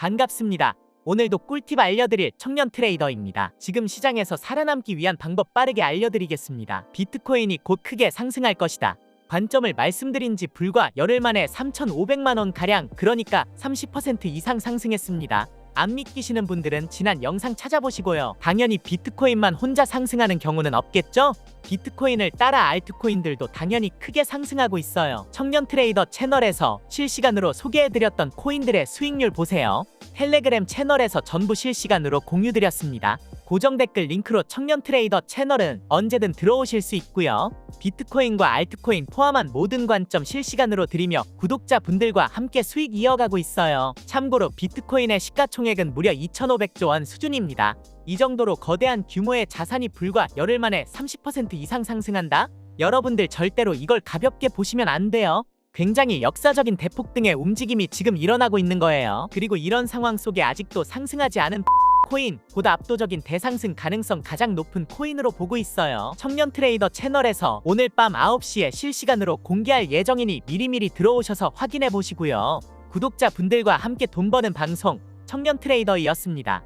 반갑습니다. 오늘도 꿀팁 알려드릴 청년 트레이더입니다. 지금 시장에서 살아남기 위한 방법 빠르게 알려드리겠습니다. 비트코인이 곧 크게 상승할 것이다. 관점을 말씀드린 지 불과 열흘 만에 3,500만 원 가량, 그러니까 30% 이상 상승했습니다. 안 믿기시는 분들은 지난 영상 찾아보시고요. 당연히 비트코인만 혼자 상승하는 경우는 없겠죠? 비트코인을 따라 알트코인들도 당연히 크게 상승하고 있어요. 청년 트레이더 채널에서 실시간으로 소개해드렸던 코인들의 수익률 보세요. 텔레그램 채널에서 전부 실시간으로 공유드렸습니다. 고정 댓글 링크로 청년 트레이더 채널은 언제든 들어오실 수 있고요. 비트코인과 알트코인 포함한 모든 관점 실시간으로 드리며 구독자분들과 함께 수익 이어가고 있어요. 참고로 비트코인의 시가총액은 무려 2,500조 원 수준입니다. 이 정도로 거대한 규모의 자산이 불과 열흘 만에 30% 이상 상승한다? 여러분들 절대로 이걸 가볍게 보시면 안 돼요. 굉장히 역사적인 대폭 등의 움직임이 지금 일어나고 있는 거예요. 그리고 이런 상황 속에 아직도 상승하지 않은 코인 보다 압도적인 대상승 가능성 가장 높은 코인으로 보고 있어요. 청년 트레이더 채널에서 오늘 밤 9시에 실시간으로 공개할 예정이니 미리미리 들어오셔서 확인해 보시고요. 구독자 분들과 함께 돈 버는 방송 청년 트레이더이었습니다.